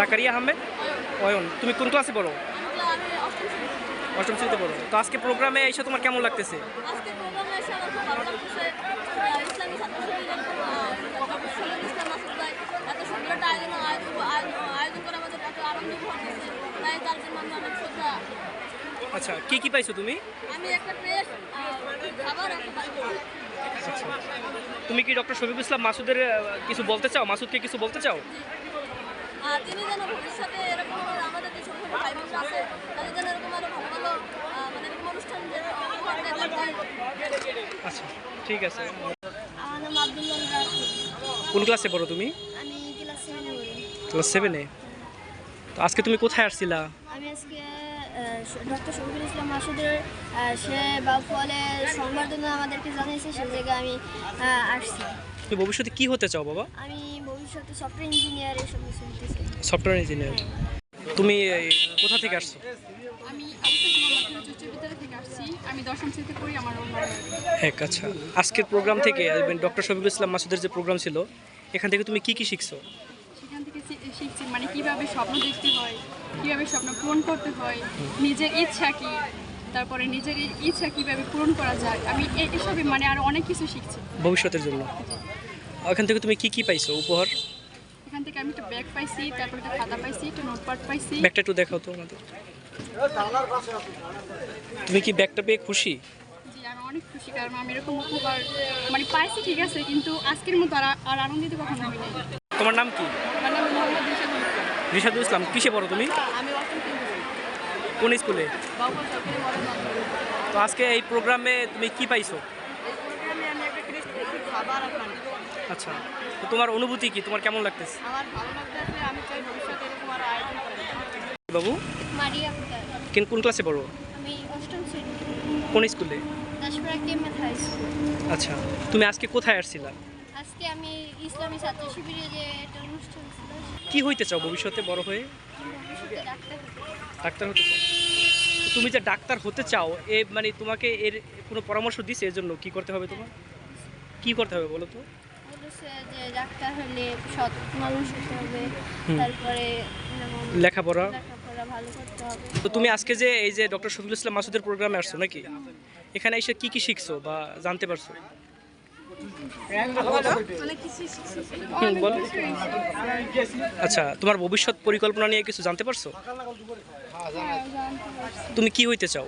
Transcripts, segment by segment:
জাকারিয়া আহমেদ অয়ন তুমি কোন ক্লাসে পড়ো? অষ্টম শ্রেণি। অষ্টম শ্রেণীতে পড়ো। তো আজকে প্রোগ্রামে এসে তোমার কেমন লাগতেছে? আচ্ছা কি কি পাইছো তুমি? আমি একটা খাবার। আচ্ছা। তুমি কি ডক্টর শফিকুল ইসলাম মাসুদের কিছু বলতে চাও? মাসুদকে কিছু বলতে চাও? তিনি যেন ভবিষ্যতে এরকম আমাদের যে ছোটো ছোটো ভাই বোনরা আছে তাদের যেন এরকম আরও ভালো ভালো মানে এরকম অনুষ্ঠান যেন আচ্ছা ঠিক আছে। কোন ক্লাসে পড়ো তুমি? আমি ক্লাস সেভেনে পড়ি। ক্লাস সেভেনে তো আজকে তুমি কোথায় আসছিলা? আমি আজকে ডক্টর শফিকুল ইসলাম মাসুদের সে বাউফলে সংবর্ধনা আমাদেরকে জানিয়েছে সেই জায়গায় আমি আসছি। তুমি ভবিষ্যতে কি হতে চাও বাবা? আমি ভবিষ্যতে সফটওয়্যার ইঞ্জিনিয়ার এসব সফটওয়্যার ইঞ্জিনিয়ার তুমি কোথা থেকে আসছো? আমি আমি দশম শ্রেণীতে পড়ি আমার হ্যাঁ আচ্ছা। আজকের প্রোগ্রাম থেকে ডক্টর শফিকুল ইসলাম মাসুদের যে প্রোগ্রাম ছিল এখান থেকে তুমি কি কি শিখছো? সেখান থেকে শিখছি মানে কীভাবে স্বপ্ন দেখতে হয় কীভাবে স্বপ্ন পূরণ করতে হয় নিজের ইচ্ছা কি তারপরে নিজের ইচ্ছা কীভাবে পূরণ করা যায়। আমি এসবই মানে আরও অনেক কিছু শিখছি। ভবিষ্যতের জন্য। এখান থেকে তুমি কি কি পাইছো উপহার? এখান থেকে আমি একটা ব্যাগ পাইছি তারপর একটা খাতা পাইছি একটা নোটপ্যাড পাইছি। ব্যাগটা একটু দেখাও তো আমাদের। তুমি কি ব্যাগটা পেয়ে খুশি? জি আমি অনেক খুশি কারণ আমি এরকম উপহার মানে পাইছি ঠিক আছে কিন্তু আজকের মতো আর আনন্দিত কখনো তোমার নাম কি? মোহাম্মদ রিশাদুল ইসলাম। রিশাদুল ইসলাম কিসে পড়ো তুমি? আমি। কোন স্কুলে। তো আজকে এই প্রোগ্রামে তুমি কি পাইছো এই প্রোগ্রামে আমি একটা আর আচ্ছা তো তোমার অনুভূতি কি? তোমার কেমন লাগতেছে? আমার ভালো লাগতেছে আমি চাই ভবিষ্যতে এরকম আরও আয়োজন করতে বাবু? মারিয়া কেন কোন ক্লাসে পড়ো? আমি অষ্টম শ্রেণি। কোন স্কুলে? High school. আচ্ছা তুমি আজকে কোথায় আসছিলা? আজকে আমি ইসলামী ছাত্র শিবিরে যে একটা অনুষ্ঠান ছিল কি হইতে চাও ভবিষ্যতে বড় হয়ে? ভবিষ্যতে ডাক্তার হতে ডাক্তার হতে চাও। তুমি যে ডাক্তার হতে চাও এ মানে তোমাকে এর কোনো পরামর্শ দিছে এর জন্য কি করতে হবে তোমার? কি করতে হবে বলো তো? যে ডাক্তার হলে সৎ মানুষ হতে হবে তারপরে লেখাপড়া। লেখাপড়া ভালো করতে হবে। তো তুমি আজকে যে এই যে ডক্টর শফিকুল ইসলাম মাসুদের প্রোগ্রামে আসছো নাকি? এখানে এসে কি কি শিখছো বা জানতে পারছ। আচ্ছা তোমার ভবিষ্যৎ পরিকল্পনা নিয়ে কিছু জানতে পারছ। তুমি কি হইতে চাও?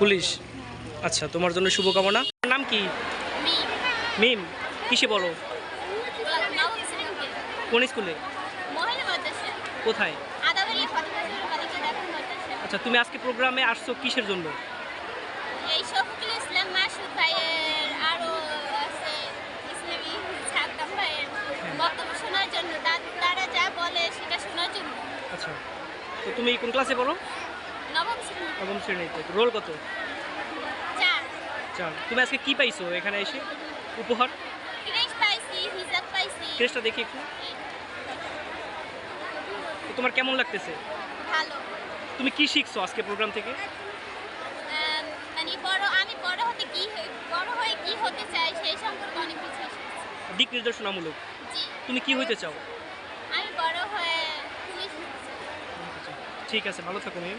পুলিশ। আচ্ছা তোমার জন্য শুভকামনা। তোমার নাম কি? মিম। কিসে বলো? কোন স্কুলে? কোথায়? আচ্ছা তুমি আজকে প্রোগ্রামে আসছো কিসের জন্য? আচ্ছা তো তুমি কোন ক্লাসে বলো নবম শ্রেণীতে। রোল কত? চার তুমি আজকে কি পাইছো এখানে এসে? উপহার? ক্রেসটা দেখি একটু। তো তোমার কেমন লাগতেছে? ভালো। তুমি কি শিখছো আজকে প্রোগ্রাম থেকে? মানে বড় আমি বড় হতে কি হয়ে- বড় হয়ে কি হতে চাই সেই সম্পর্কে অনেক কিছু শিখেছি। দিক নির্দেশনামূলক। তুমি কি হইতে চাও? আমি বড় হয়ে পুলিশ হতে। ঠিক আছে ভালো থাকো মিম